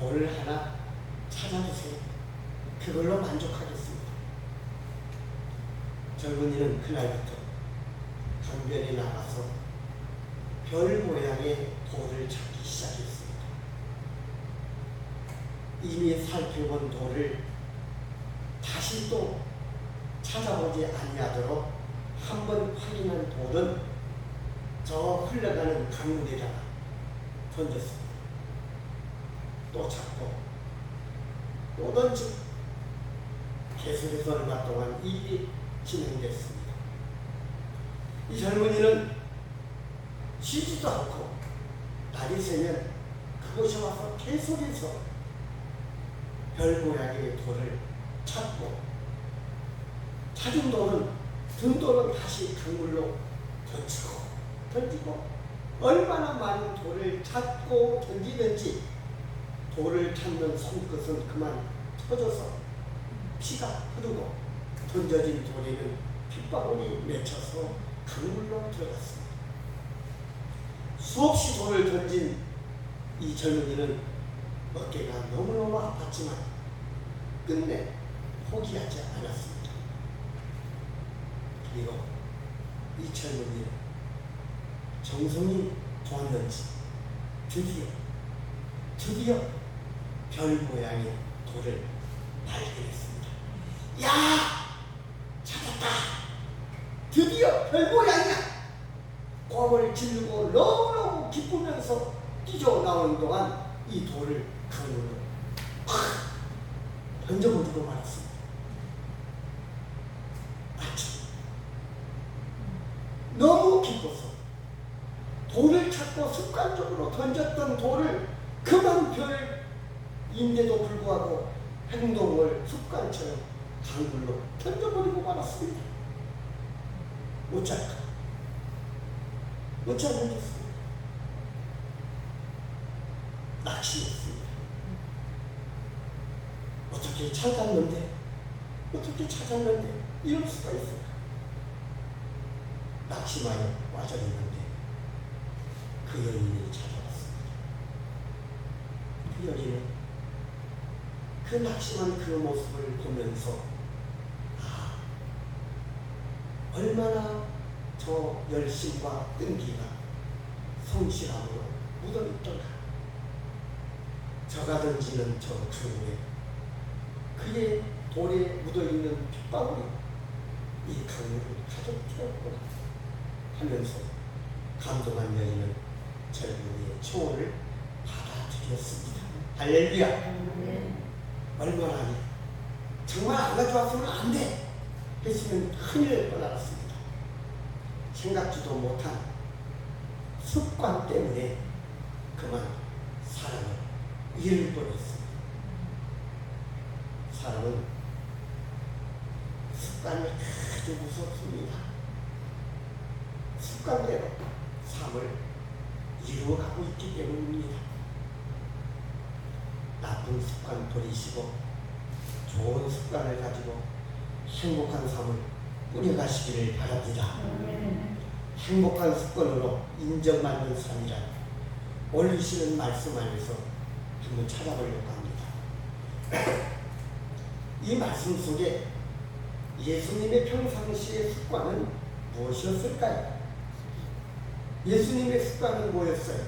돌을 하나 찾아주세요. 그걸로 만족하겠습니다. 젊은이는 그날부터 강변에 나가서 별 모양의 돌을 찾기 시작했습니다. 이미 살펴본 돌을 다시 또 찾아보지 아니하도록 한 번 확인한 돌은 저 흘러가는 강물에다가 던졌습니다. 또 찾고 또 던지고 계속해서 얼마 동안 이 일이 진행됐습니다. 이 젊은이는 쉬지도 않고 날이 새면 그곳에 와서 계속해서 별 모양의 돌을 찾고 찾은 돌은 든 돌은 다시 강물로 던지고 던지고 얼마나 많은 돌을 찾고 던지든지 돌을 찾는 손끝은 그만 터져서 피가 흐르고 던져진 돌에는 핏방울이 맺혀서 강물로 들어갔습니다. 수없이 돌을 던진 이 젊은이는 어깨가 너무너무 아팠지만 끝내 포기하지 않았습니다. 그리고 이 젊은이는 정성이 좋았는지 드디어 드디어 별 모양의 돌을 발견했습니다. 야! 찾았다! 드디어 별 모양이야! ጓ을 지르고 너무너무 기쁘면서 뛰어 나오는 동안 이 돌을 강물로 팍 던져버리고 말았습니다. 아주 너무 기뻐서 돌을 찾고 습관적으로 던졌던 돌을 그만 별 인데도 불구하고 행동을 습관처럼 강물로 던져버리고 말았습니다. 어쩔까? 어찌 안 던졌습니까? 낚시했습니다. 어떻게 찾았는데? 어떻게 찾았는데? 이럴 수가 있을까? 낚시마에 빠져 있는데 그 여인을 찾아왔습니다. 그 여인은 그 낙심한 그 모습을 보면서 아 얼마나 저 열심과 끈기가 성실함으로 묻어있던가 저가 던지는 저 강물에 그의 돌에 묻어있는 핏방울이 이 강물을 가득 채웠구나 하면서 감동한 여인은 젊은이의 초원을 받아들였습니다. 할렐루야! 얼마나? 정말 안 가져왔으면 안 돼! 했으면 큰일 날 뻔했습니다. 생각지도 못한 습관 때문에 그만 사람을 잃을 뻔했습니다. 사람은 습관이 아주 무섭습니다. 습관대로 삶을 이루어가고 있기 때문입니다. 버리시고 좋은 습관을 가지고 행복한 삶을 꾸려가시기를 바랍니다. 행복한 습관으로 인정받는 삶이라 올리시는 말씀 안에서 한번 찾아보려고 합니다. 이 말씀 속에 예수님의 평상시의 습관은 무엇이었을까요? 예수님의 습관은 뭐였어요?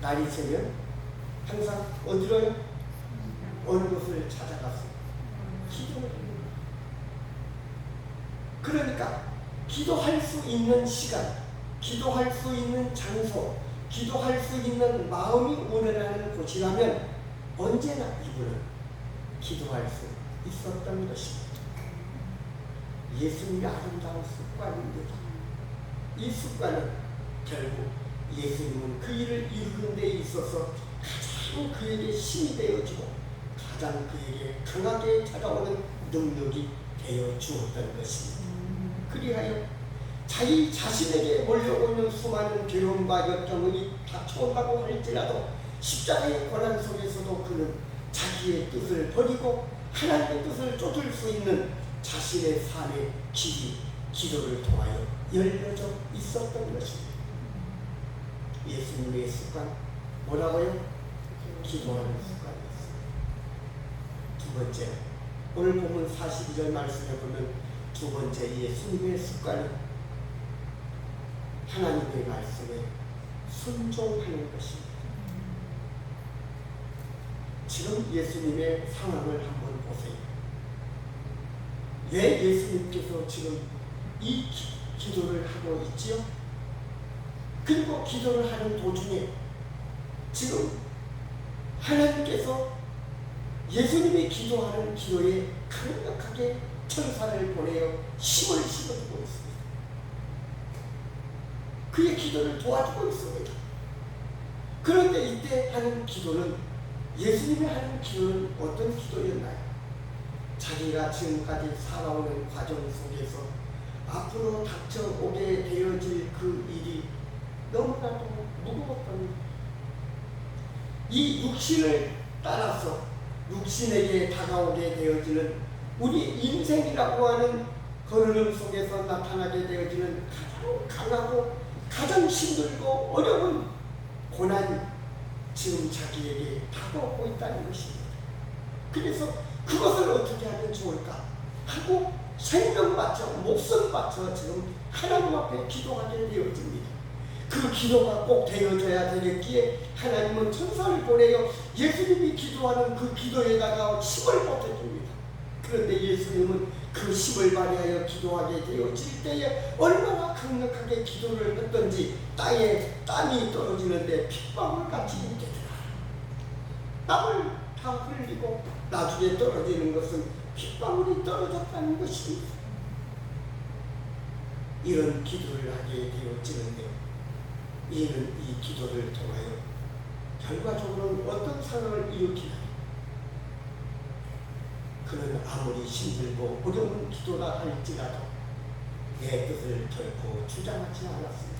날이 새면 항상 어디로요? 어느 곳을 기도를 해요. 그러니까 기도할 수 있는 시간, 기도할 수 있는 장소, 기도할 수 있는 마음이 우러나는 곳이라면 언제나 이분은 기도할 수 있었던 것입니다. 예수님의 아름다운 습관입니다. 이 습관은 결국 예수님은 그 일을 이루는 데 있어서 가장 그에게 힘이 되어지고 가장 그에게 강하게 찾아오는 능력이 되어 주었던 것입니다. 그리하여 자기 자신에게 몰려오는 수많은 괴로움과 역경이 닥쳐온다고 할지라도 십자가의 고난 속에서도 그는 자기의 뜻을 버리고 하나님의 뜻을 쫓을 수 있는 자신의 삶의 길이 기도를 통하여 열려져 있었던 것입니다. 예수님의 습관 뭐라고요? 기도하는. 두 번째, 오늘 보면 42절 말씀에 보면 두 번째 예수님의 습관은 하나님의 말씀에 순종하는 것입니다. 지금 예수님의 상황을 한번 보세요. 왜 예수님께서 지금 이 기, 기도를 하고 있지요? 그리고 기도를 하는 도중에 지금 하나님께서 예수님이 기도하는 기도에 강력하게 천사를 보내어 힘을 실어주고 있습니다. 그의 기도를 도와주고 있습니다. 그런데 이때 하는 기도는 예수님이 하는 기도는 어떤 기도였나요? 자기가 지금까지 살아오는 과정 속에서 앞으로 닥쳐오게 되어질 그 일이 너무나도 무거웠던 이 육신을 따라서 육신에게 다가오게 되어지는 우리 인생이라고 하는 걸음 속에서 나타나게 되어지는 가장 강하고 가장 힘들고 어려운 고난이 지금 자기에게 다가오고 있다는 것입니다. 그래서 그것을 어떻게 하면 좋을까 하고 생명 바쳐 목숨 바쳐 지금 하나님 앞에 기도하게 되어집니다. 그 기도가 꼭 되어져야 되겠기에 하나님은 천사를 보내어 예수님이 기도하는 그 기도에다가 힘을 보태줍니다. 그런데 예수님은 그 힘을 발휘하여 기도하게 되어질 때에 얼마나 강력하게 기도를 했던지 땅에 땀이 떨어지는데 핏방울 같이 되더라. 땀을 다 흘리고 나중에 떨어지는 것은 핏방울이 떨어졌다는 것입니다. 이런 기도를 하게 되어지는데 이는 이 기도를 통하여 결과적으로는 어떤 상황을 일으키나요? 그는 아무리 힘들고 어려운 기도라 할지라도 내 뜻을 결코 주장하지 않았습니다.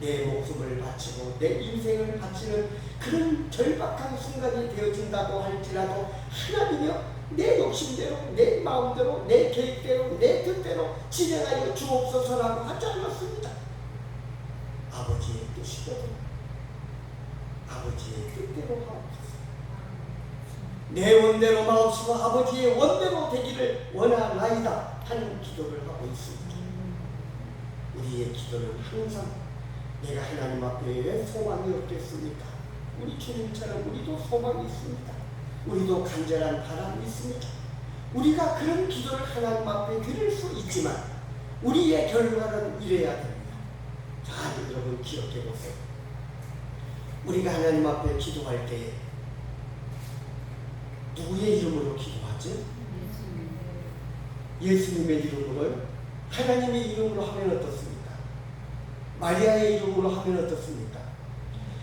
내 목숨을 바치고 내 인생을 바치는 그런 절박한 순간이 되어진다고 할지라도 하나님이여 내 욕심대로 내 마음대로 내 계획대로 내 뜻대로 진행하여 주옵소서라고 하지 않았습니다. 뜻이거든. 아버지의 뜻대로 하옵소서. 내 원대로 마옵시고 아버지의 원대로 되기를 원하나이다 하는 기도를 하고 있습니다. 우리의 기도는 항상 내가 하나님 앞에 왜 소망이 없겠습니까? 우리 주님처럼 우리도 소망이 있습니다. 우리도 간절한 바람이 있습니다. 우리가 그런 기도를 하나님 앞에 드릴 수 있지만 우리의 결과는 이래야 됩니다. 자, 여러분 기억해 보세요. 우리가 하나님 앞에 기도할 때에 누구의 이름으로 기도하지? 예수님의 이름으로요? 하나님의 이름으로 하면 어떻습니까? 마리아의 이름으로 하면 어떻습니까?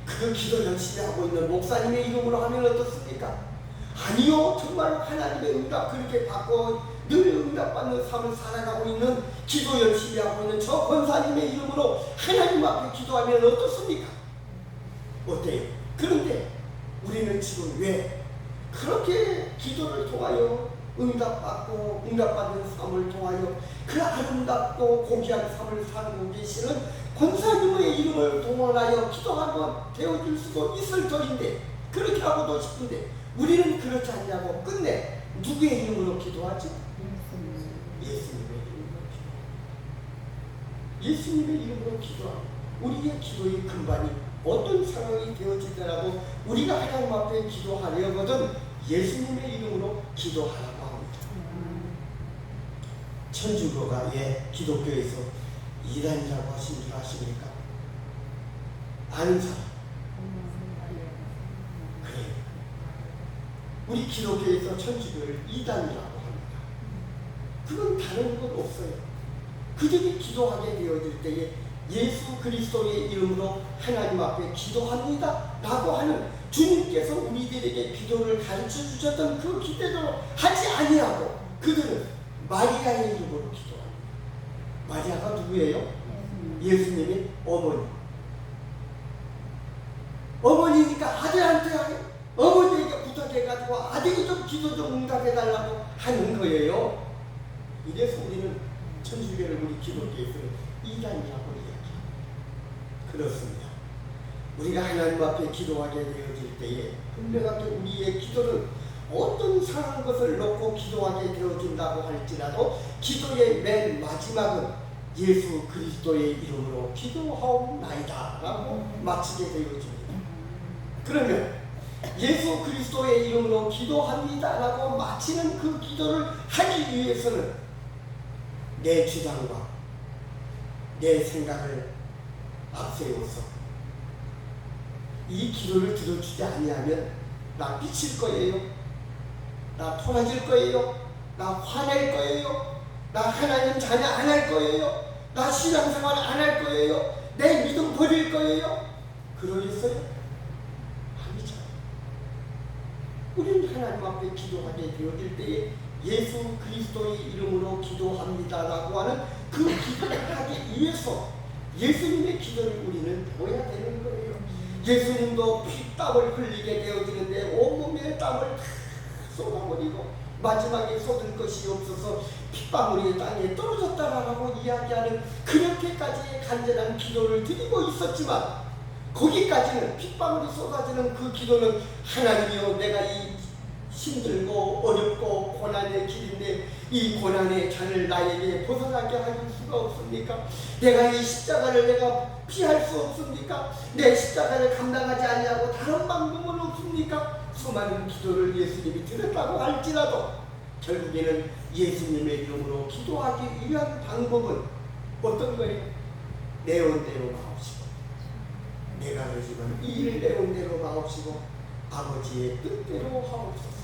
그 기도 열심히 하고 있는 목사님의 이름으로 하면 어떻습니까? 아니요, 정말 하나님의 응답 그렇게 받고 늘 응답받는 삶을 살아가고 있는 기도 열심히 하고 있는 저 권사님의 이름으로 하나님 앞에 기도하면 어떻습니까? 어때요? 그런데 우리는 지금 왜 그렇게 기도를 통하여 응답받고 응답받는 삶을 통하여 그 아름답고 고귀한 삶을 살고 계시는 권사님의 이름을 동원하여 기도하고 되어줄 수도 있을 터인데 그렇게 하고도 싶은데 우리는 그렇지 않냐고 끝내 누구의 이름으로 기도하지? 예수님의 이름으로 기도. 예수님의 이름으로 기도하고 우리의 기도의 근반이 어떤 상황이 되어지더라도 우리가 하나님 앞에 기도하려거든 예수님의 이름으로 기도하라고 합니다. 천주교가 왜 기독교에서 이단이라고 하신 줄 아십니까? 아는 사람 그래요. 우리 기독교에서 천주교를 이단이라고 합니다. 그건 다른 것 없어요. 그들이 기도하게 되어질 때에 예수 그리스도의 이름으로 하나님 앞에 기도합니다. 라고 하는 주님께서 우리들에게 기도를 가르쳐 주셨던 그 기대대로 하지 아니하고 그들은 마리아의 이름으로 기도합니다. 마리아가 누구예요? 예수님의 어머니. 어머니니까 아들한테 어머니에게 부탁해가지고 아들이 좀 기도 좀 응답해달라고 하는 거예요. 이래서 우리는 천주교를 우리 기독교에서는 이단이라고 이야기합니다. 그렇습니다. 우리가 하나님 앞에 기도하게 되어질 때에 분명하게 우리의 기도는 어떤 상한 것을 놓고 기도하게 되어진다고 할지라도 기도의 맨 마지막은 예수 그리스도의 이름으로 기도하옵나이다 라고 마치게 되어집니다. 그러면 예수 그리스도의 이름으로 기도합니다 라고 마치는 그 기도를 하기 위해서는 내 주장과 내 생각을 앞세워서 이 기도를 들어주지 아니하면 나 삐칠 거예요. 나 토라질 거예요. 나 화낼 거예요. 나 하나님 자녀 안 할 거예요. 나 신앙생활 안 할 거예요. 내 믿음 버릴 거예요. 그러겠어요? 아니죠. 우리는 하나님 앞에 기도하게 되어질 때에 예수 그리스도의 이름으로 기도합니다라고 하는 그 기도를 하기 위해서 예수님의 기도를 우리는 보야 되는 거예요. 예수님도 피땀을 흘리게 되어지는데 온몸에 땀을 다 쏟아버리고 마지막에 쏟을 것이 없어서 핏방울이 땅에 떨어졌다라고 이야기하는 그렇게까지의 간절한 기도를 드리고 있었지만 거기까지는 핏방울이 쏟아지는 그 기도는 하나님이여 내가 이 힘들고 어렵고 고난의 길인데 이 고난의 잔을 나에게 벗어나게 하실 수가 없습니까? 내가 이 십자가를 내가 피할 수 없습니까? 내 십자가를 감당하지 아니하고 다른 방법은 없습니까? 수많은 기도를 예수님이 드렸다고 할지라도 결국에는 예수님의 이름으로 기도하기 위한 방법은 어떤 거예요? 내 원대로 마옵시고 내가 그러지만 이 일을 내 원대로 마옵시고 아버지의 뜻대로 하옵소서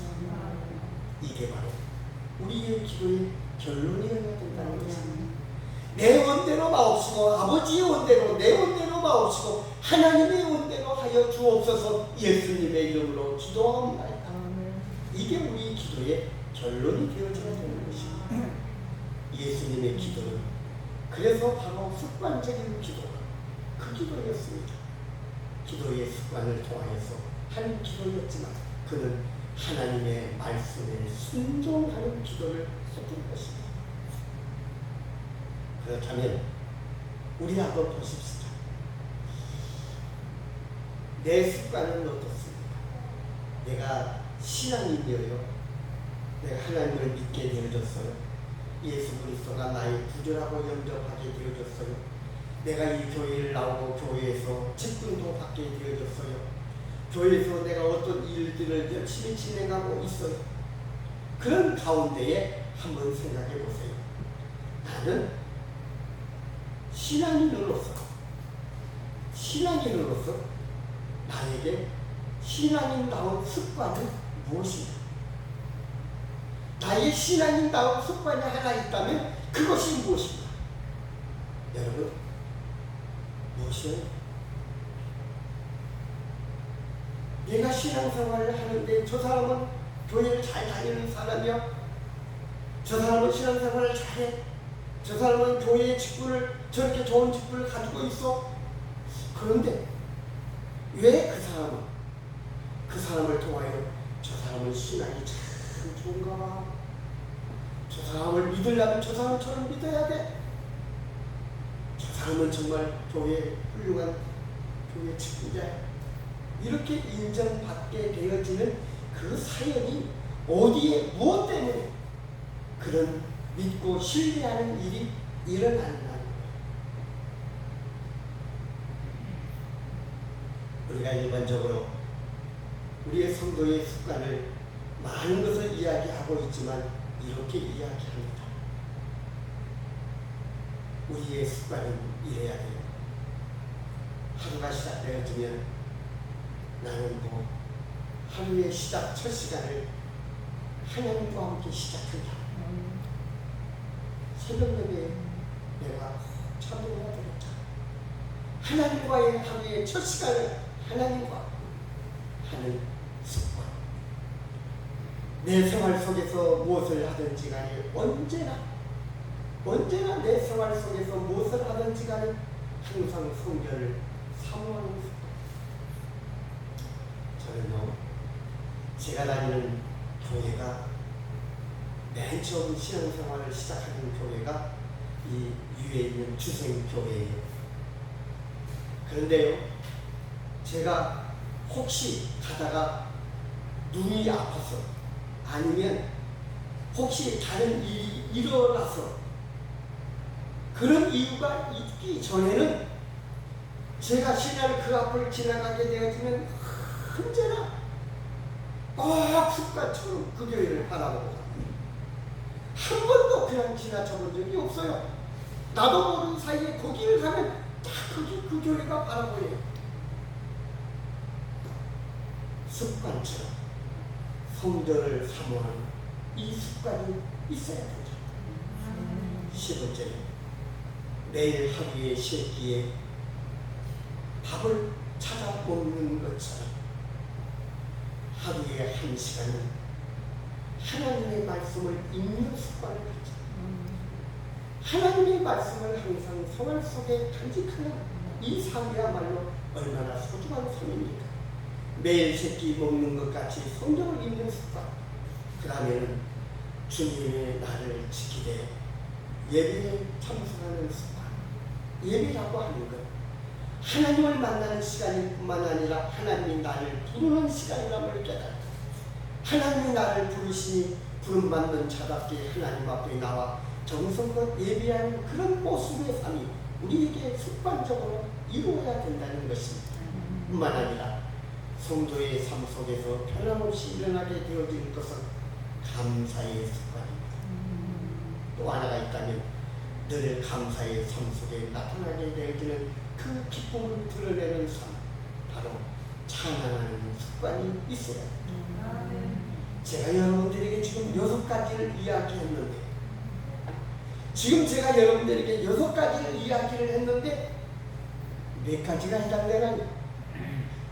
이게 바로 우리의 기도의 결론이어야 된다는 것입니다. 내 원대로 마옵시고 아버지의 원대로 내 원대로 마옵시고 하나님의 원대로 하여 주옵소서 예수님의 이름으로 기도합니다. 이게 우리 기도의 결론이 되어져야 되는 것입니다. 예수님의 기도는 그래서 바로 습관적인 기도가 그 기도였습니다. 기도의 습관을 통하여서 한 기도였지만 그는 하나님의 말씀에 순종하는 기도를 했던 것입니다. 그렇다면 우리 한번 보십시다. 내 습관은 어떻습니까? 내가 신앙인이어요. 내가 하나님을 믿게 되어졌어요. 예수 그리스도가 나의 구주라고 영접하게 되어졌어요. 내가 이 교회를 나오고 교회에서 직분도 받게 되어졌어요. 교회에서 내가 어떤 일들을 열심히 진행하고 있어요. 그런 가운데에 한번 생각해 보세요. 나는 신앙인으로서 신앙인으로서 나에게 신앙인다운 습관은 무엇인가? 나의 신앙인다운 습관이 하나 있다면 그것이 무엇인가? 여러분 무엇이에요? 내가 신앙생활을 하는데 저 사람은 교회를 잘 다니는 사람이야. 저 사람은 신앙생활을 잘해. 저 사람은 교회의 직분을 저렇게 좋은 직분을 가지고 있어. 그런데 왜 그 사람은 그 사람을 통하여 저 사람은 신앙이 참 좋은가 봐. 저 사람을 믿으려면 저 사람처럼 믿어야 돼. 저 사람은 정말 교회 훌륭한 교회 직분자야. 이렇게 인정받게 되어지는 그 사연이 어디에 무엇 때문에 그런 믿고 신뢰하는 일이 일어나는 거예요. 우리가 일반적으로 우리의 성도의 습관을 많은 것을 이야기하고 있지만 이렇게 이야기합니다. 우리의 습관은 이래야 돼요. 하루가 시작되어지면 나는 뭐 하루의 시작 첫 시간을 하나님과 함께 시작한다. 새벽 예배에 내가 참여해야 되겠다. 하나님과의 하루의 첫 시간을 하나님과 하는 습관. 내 생활 속에서 무엇을 하든지 간에 언제나 언제나 내 생활 속에서 무엇을 하든지 간에 항상 성결을 사모하는 습관. 저는요, 제가 다니는 교회가 맨 처음 신앙생활을 시작하는 교회가 이 위에 있는 주생교회예요. 그런데요, 제가 혹시 가다가 눈이 아파서 아니면 혹시 다른 일이 일어나서 그런 이유가 있기 전에는 제가 신날 그 앞을 지나가게 되어지면 언제나 꼭 습관처럼 그 교회를 바라보고. 한 번도 그냥 지나쳐 본 적이 없어요. 나도 모르는 사이에 거기를 가면 딱 거기 그 교회가 바라보여요. 습관처럼 성전을 사모하는 이 습관이 있어야 되죠. 10번째 매일 하루에 세 끼에 밥을 찾아 먹는 것처럼 하루에 한 시간은 하나님의 말씀을 읽는 습관을 가져 하나님의 말씀을 항상 생활 속에 간직하는 이 삶이야말로 얼마나 소중한 삶입니까? 매일 세끼 먹는 것 같이 성경을 읽는 습관. 그 다음에는 주님의 나를 지키되 예배에 참석하는 습관. 예배라고 하는 것 하나님을 만나는 시간일 뿐만 아니라 하나님이 나를 부르는 시간이라는 깨달다 하나님이 나를 부르시니 부름받는 자답게 하나님 앞에 나와 정성껏 예배하는 그런 모습의 삶이 우리에게 습관적으로 이루어야 된다는 것입니다. 뿐만 아니라 성도의 삶 속에서 변함없이 일어나게 되어질 것은 감사의 습관입니다. 또 하나가 있다면 늘 감사의 삶 속에 나타나게 되어지는 그 기쁨을 드러내는 삶 바로 찬양하는 습관이 있어야 합니다. 제가 여러분들에게 지금 여섯 가지를 이야기했는데 지금 제가 여러분들에게 여섯 가지를 이야기를 했는데 몇 가지가 해당되나요?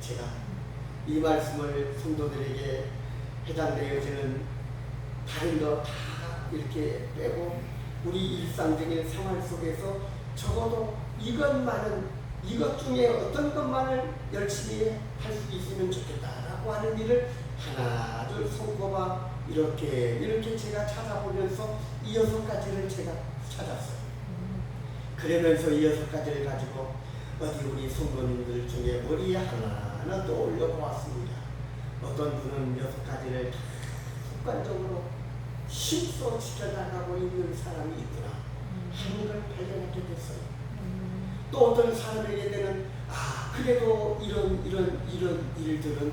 제가 이 말씀을 성도들에게 해당되어지는 다른 거 다 이렇게 빼고 우리 일상적인 생활 속에서 적어도 이것만은 이것 중에 어떤 것만을 열심히 할 수 있으면 좋겠다라고 하는 일을 하나 둘 손꼽아 이렇게 이렇게 제가 찾아보면서 이 여섯 가지를 제가 찾았어요. 그러면서 이 여섯 가지를 가지고 어디 우리 성도님들 중에 머리에 하나하나 떠올려 보았습니다. 어떤 분은 여섯 가지를 다 습관적으로 힘써 지켜나가고 있는 사람이 있구나 하는 걸 발견하게 됐어요. 또 어떤 사람에게는 아 그래도 이런 이런 이런 일들은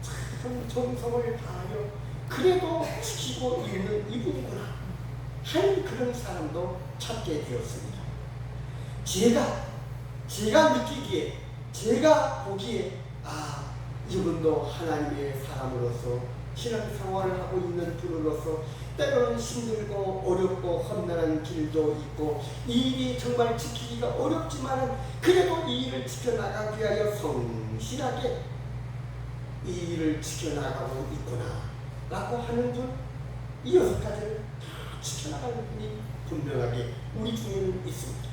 참 정성을 다하여 그래도 지키고 있는 이분이구나 하는 그런 사람도 찾게 되었습니다. 제가 제가 느끼기에 제가 보기에 아 이분도 하나님의 사람으로서 신앙생활을 하고 있는 분으로서 때로는 힘들고 어렵고 험난한 길도 있고 이 일이 정말 지키기가 어렵지만 그래도 이 일을 지켜나가기 위하여 성실하게 이 일을 지켜나가고 있구나 라고 하는 분이 여섯 가지를 다 지켜나가는 분이 분명하게 우리 중에는 있습니다.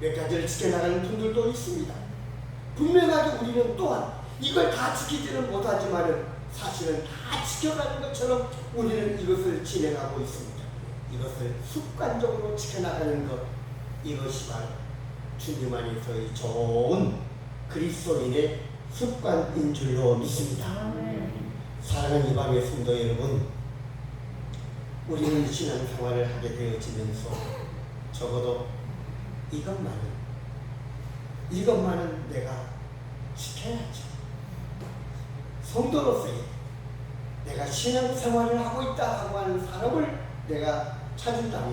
몇 가지를 지켜나가는 분들도 있습니다. 분명하게 우리는 또한 이걸 다 지키지는 못하지만은 사실은 다 지켜가는 것처럼 우리는 이것을 진행하고 있습니다. 이것을 습관적으로 지켜나가는 것 이것이 바로 주님 안에서의 좋은 그리스도인의 습관인 줄로 믿습니다. 사랑하는 이 밤의 성도 여러분, 우리는 신앙생활을 하게 되어지면서 적어도 이것만은 이것만은 내가 지켜야죠. 성도로서의 내가 신앙생활을 하고 있다고 하는 사람을 내가 찾는다면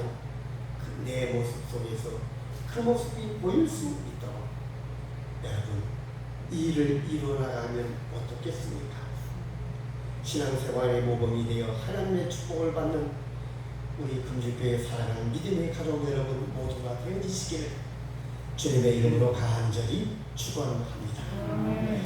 그 내 모습 속에서 그 모습이 보일 수 있도록 여러분 이 일을 이루어나가면 어떻겠습니까? 신앙생활의 모범이 되어 하나님의 축복을 받는 우리 금주교회 사랑하는 믿음의 가족 여러분 모두가 되어지시기를 주님의 이름으로 간절히 축원합니다.